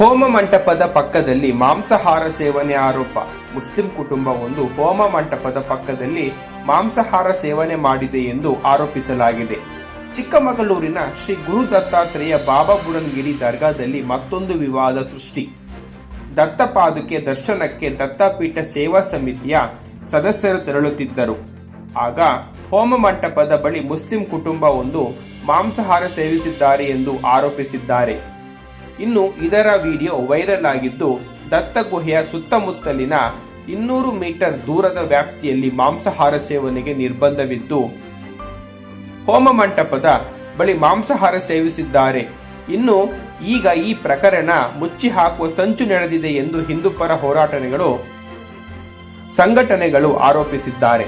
ಹೋಮ ಮಂಟಪದ ಪಕ್ಕದಲ್ಲಿ ಮಾಂಸಾಹಾರ ಸೇವನೆ ಆರೋಪ. ಮುಸ್ಲಿಂ ಕುಟುಂಬವೊಂದು ಹೋಮ ಮಂಟಪದ ಪಕ್ಕದಲ್ಲಿ ಮಾಂಸಾಹಾರ ಸೇವನೆ ಮಾಡಿದೆ ಎಂದು ಆರೋಪಿಸಲಾಗಿದೆ. ಚಿಕ್ಕಮಗಳೂರಿನ ಶ್ರೀ ಗುರು ದತ್ತಾತ್ರೇಯ ಬಾಬಾ ಬುಡನ್ಗಿರಿ ದರ್ಗಾದಲ್ಲಿ ಮತ್ತೊಂದು ವಿವಾದ ಸೃಷ್ಟಿ. ದತ್ತಪಾದುಕೆ ದರ್ಶನಕ್ಕೆ ದತ್ತಪೀಠ ಸೇವಾ ಸಮಿತಿಯ ಸದಸ್ಯರು ತೆರಳುತ್ತಿದ್ದರು. ಆಗ ಹೋಮ ಮಂಟಪದ ಬಳಿ ಮುಸ್ಲಿಂ ಕುಟುಂಬವೊಂದು ಮಾಂಸಾಹಾರ ಸೇವಿಸಿದ್ದಾರೆ ಎಂದು ಆರೋಪಿಸಿದ್ದಾರೆ. ಇನ್ನು ಇದರ ವಿಡಿಯೋ ವೈರಲ್ ಆಗಿದ್ದು, ದತ್ತ ಗುಹೆಯ ಸುತ್ತಮುತ್ತಲಿನ ಇನ್ನೂರು ಮೀಟರ್ ದೂರದ ವ್ಯಾಪ್ತಿಯಲ್ಲಿ ಮಾಂಸಾಹಾರ ಸೇವನೆಗೆ ನಿರ್ಬಂಧವಿದ್ದು, ಹೋಮ ಮಂಟಪದ ಬಳಿ ಮಾಂಸಾಹಾರ ಸೇವಿಸಿದ್ದಾರೆ. ಇನ್ನು ಈಗ ಈ ಪ್ರಕರಣ ಮುಚ್ಚಿ ಹಾಕುವ ಸಂಚು ನಡೆದಿದೆ ಎಂದು ಹಿಂದೂಪರ ಹೋರಾಟಗಳು ಸಂಘಟನೆಗಳು ಆರೋಪಿಸಿದ್ದಾರೆ.